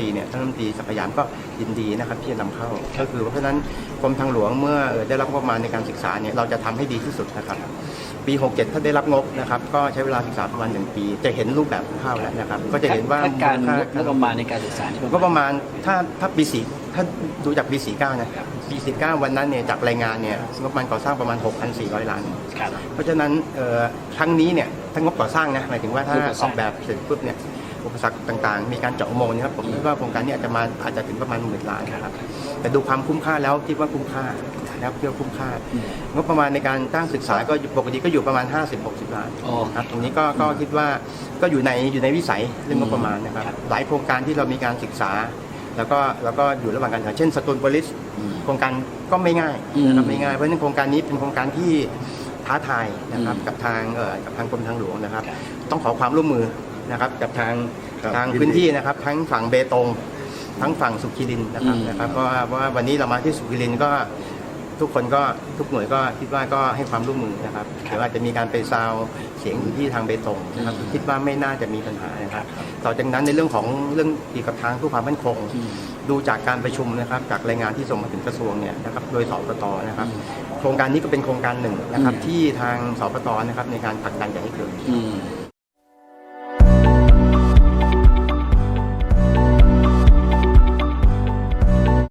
รีเนี่ยท่านรัฐมนตรีศักดิ์สยามก็ยินดีนะครับที่จะนำเข้า ก็คือเพราะฉะนั้นกรมทางหลวงเมื่อเอ่อได้รับงบประมาณในการศึกษาเนี่ยเราจะทำให้ดีที่สุดนะครับ ปี 67 ถ้าได้รับงบนะครับ ก็ใช้เวลาศึกษาประมาณหนึ่งปี จะเห็นรูปแบบข้าวแล้วนะครับ ก็จะเห็นว่าคดการณ์มูลงค่าบประมาณในการศึกษานี่ก็ประมาณถ้าถ้าปีสี่ ถ้าดูจากปี49นะปี49วันนั้นเนี่ยจากรายงานเนี่ยงบประมาณก่อสร้างประมาณ 6,400 ล้าน ครับ เพราะฉะนั้นเอ่อครั้งนี้เนี่ยถ้างบก่อสร้างนะหมายถึงว่าถ้างบก่อสอร้างอกแบบเสร็จปุ๊บเนี่ยอุปสรรคต่างๆ มีการเจาะอุโมงค์นะครับผมคิดว่าโครงการนี้อาจจะมาอาจจะถึงประมาณหมื่นล้านนะครับแต่ดูความคุ้มค่าแล้วคิดว่าคุ้มค่านะครับคิดว่าคุ้มค่างบประมาณในการตั้งศึกษาก็ปกติก็อยู่ประมาณ 50-60 ล้านอ๋อ ครับตรงนี้ก็ก็คิดว่าก็อยู่ในอยู่ในวิสัยเรื่องงบประมาณนะครับหลายโครงการที่เรามีการศึกษา แล้วก็แล้วก็อยู่ระหว่างการศึกษาเช่นสตูลบริสโครงการก็ไม่ง่ายนะครับอืมไม่ง่ายเพราะฉะนั้นโครงการนี้เป็นโครงการที่ท้าทายนะครับกับทางเอ่อกับทางกรมทางหลวงนะครับ ต้องขอความร่วมมือนะครับกับทางครับทางยินดีพื้นที่นะครับ ทั้งฝั่งเบตงทั้งฝั่งสุขิรินทร์นะครับอืมนะครับเพราะว่าเพราะว่าวันนี้เรามาที่สุขิรินทร์ก็ ทุกคนก็ทุกหน่วยก็คิดว่าก็ให้ความร่วมมือนะครับเดี๋ยวอาจจะมีการไปซาวเสียงอยู่ที่ทางเบตงนะครับคิดว่าไม่น่าจะมีปัญหานะครับต่อจากนั้นในเรื่องของเรื่องเกี่ยวกับทางผู้ความมั่นคงอืมดูจากการประชุมนะครับจากรายงานที่ส่งมาถึงกระทรวงเนี่ยนะครับโดยสปตนะครับ โครงการนี้ก็เป็นโครงการหนึ่งนะครับอืมที่ทางสปตนะครับในการผลักดันอยากให้เกิดอืม